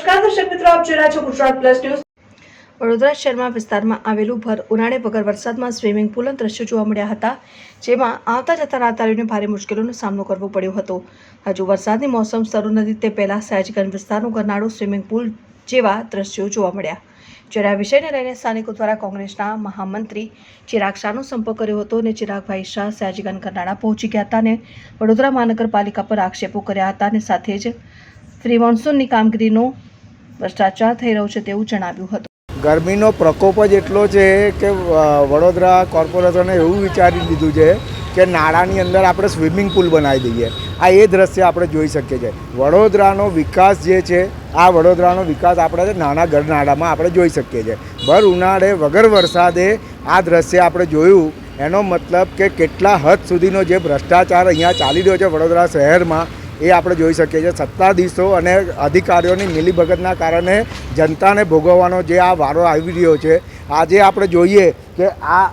નમસ્કાર, દર્શક મિત્રો, આપ જોઈ રહ્યા છો ગુજરાત પ્લસ ન્યૂઝ. વડોદરા શહેરમાં વિસ્તારમાં આવેલું ભર ઉનાળે વગર વરસાદમાં સ્વિમિંગ પુલના દ્રશ્યો જોવા મળ્યા હતા, જેમાં આવતા જતા રાહદારીઓને ભારે મુશ્કેલીનો સામનો કરવો પડ્યો હતો. હજુ વરસાદની મોસમ શરૂ નથી, તે પહેલાં સયાજગંજ વિસ્તારનું ગરનાળો સ્વિમિંગ પુલ જેવા દ્રશ્યો જોવા મળ્યા. જ્યારે આ વિષયને લઈને સ્થાનિકો દ્વારા કોંગ્રેસના મહામંત્રી ચિરાગ શાહનો સંપર્ક કર્યો હતો અને ચિરાગભાઈ શાહ સયાજીગંજ કરનાળા પહોંચી ગયા હતા અને વડોદરા મહાનગરપાલિકા પર આક્ષેપો કર્યા હતા અને સાથે જ ફ્રી મોન્સૂનની કામગીરીનો ભ્રષ્ટાચાર થઈ રહ્યો છે તેવું જણાવ્યું હતું. ગરમીનો પ્રકોપ જ એટલો છે કે વડોદરા કોર્પોરેશને એવું વિચારી લીધું છે કે નાળાની અંદર આપણે સ્વિમિંગ પુલ બનાવી દઈએ. આ એ દ્રશ્ય આપણે જોઈ શકીએ છીએ. વડોદરાનો વિકાસ જે છે, આ વડોદરાનો વિકાસ આપણે નાના ગરનાળામાં આપણે જોઈ શકીએ છીએ. ભર ઉનાળે, વગર વરસાદે આ દ્રશ્ય આપણે જોયું. એનો મતલબ કે કેટલા હદ સુધીનો જે ભ્રષ્ટાચાર અહીંયા ચાલી રહ્યો છે વડોદરા શહેરમાં એ આપણે જોઈ શકીએ છીએ. સત્તાધીશો અને અધિકારીઓની મિલીભગતના કારણે જનતાને ભોગવવાનો જે આ વારો આવી રહ્યો છે, આજે આપણે જોઈએ કે આ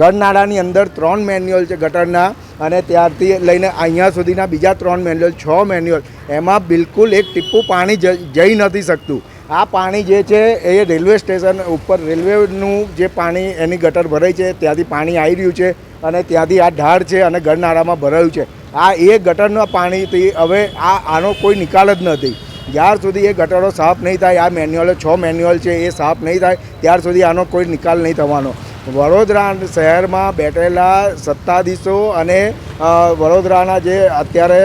ગરનાળાની અંદર ત્રણ મેન્યુઅલ છે ગટરના અને ત્યારથી લઈને અહીંયા સુધીના બીજા ત્રણ મેન્યુઅલ, છ મેન્યુઅલ, એમાં બિલકુલ એક ટીપું પાણી જઈ નથી શકતું. આ પાણી જે છે એ રેલવે સ્ટેશન ઉપર, રેલવેનું જે પાણી એની ગટર ભરાઈ છે, ત્યાંથી પાણી આવી રહ્યું છે અને ત્યાંથી આ ઢાળ છે અને ગરનાળામાં ભરાયું છે. આ એ ગટરના પાણીથી હવે આ આનો કોઈ નિકાલ જ નથી જ્યાર સુધી એ ગટરો સાફ નહીં થાય, આ મેન્યુઅલ, છ મેન્યુઅલ છે એ સાફ નહીં થાય, ત્યાર સુધી આનો કોઈ નિકાલ નહીં થવાનો. વડોદરા શહેરમાં બેઠેલા સત્તાધીશો અને વડોદરાના જે અત્યારે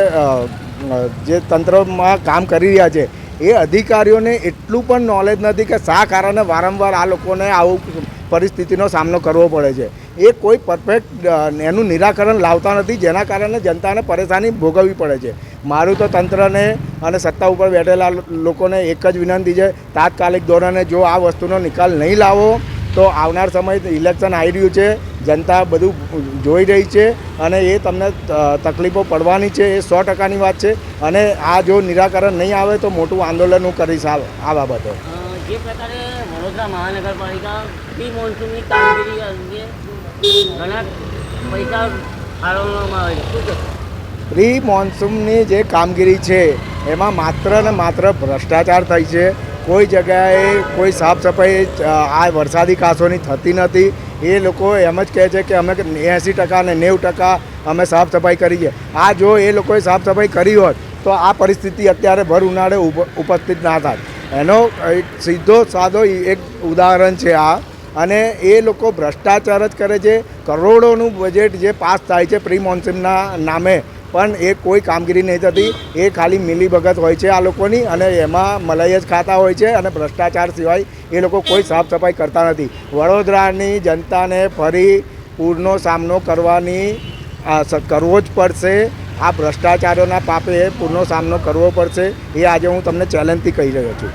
જે તંત્રમાં કામ કરી રહ્યા છે, એ અધિકારીઓને એટલું પણ નોલેજ નથી કે શા કારણે વારંવાર આ લોકોને આવું પરિસ્થિતિનો સામનો કરવો પડે છે. એ કોઈ પરફેક્ટ એનું નિરાકરણ લાવતા નથી, જેના કારણે જનતાને પરેશાની ભોગવવી પડે છે. મારું તો તંત્રને અને સત્તા ઉપર બેઠેલા લોકોને એક જ વિનંતી છે, તાત્કાલિક ધોરણે જો આ વસ્તુનો નિકાલ નહીં લાવો, તો આવનાર સમય ઇલેક્શન આવી રહ્યું છે, જનતા બધું જોઈ રહી છે અને એ તમને તકલીફો પડવાની છે, એ સો ટકાની વાત છે. અને આ જો નિરાકરણ નહીં આવે તો મોટું આંદોલન હું કરીશ આ બાબતે. જે પ્રકારે વડોદરા મહાનગરપાલિકા પ્રી મોન્સૂનની કામગીરી અંગે ઘણા પૈસા ફાળવવામાં આવે છે. શું કહેશો પ્રી મોન્સૂનની જે કામગીરી છે, એમાં માત્ર ને માત્ર ભ્રષ્ટાચાર થઈ છે. કોઈ જગ્યાએ કોઈ સાફ સફાઈ આ વરસાદી કાંસોની થતી નથી. એ લોકો એમ જ કહે છે કે અમે એંસી ટકા ને નેવું ટકા અમે સાફ સફાઈ કરી છે. આ જો એ લોકોએ સાફ સફાઈ કરી હોત, તો આ પરિસ્થિતિ અત્યારે ભર ઉનાળે ઉપ- ઉપસ્થિત ના થાત. એનો એક સીધો સાદો એક ઉદાહરણ છે આ. અને એ લોકો ભ્રષ્ટાચાર જ કરે છે. કરોડોનું બજેટ જે પાસ થાય છે પ્રી મોન્સૂનના નામે. પણ એ કોઈ કામગીરી નહીં થતી. એ ખાલી મિલીભગત હોય છે આ લોકોની અને એમાં મલાઈ જ ખાતા હોય છે અને ભ્રષ્ટાચાર સિવાય એ લોકો કોઈ સાફ સફાઈ કરતા નથી. વડોદરાની જનતાને ફરી પૂરનો સામનો કરવાની કરવો જ પડશે. આ ભ્રષ્ટાચારોના પાપે પૂરનો સામનો કરવો પડશે. એ આજે હું તમને ચેલેન્જથી કહી રહ્યો છું.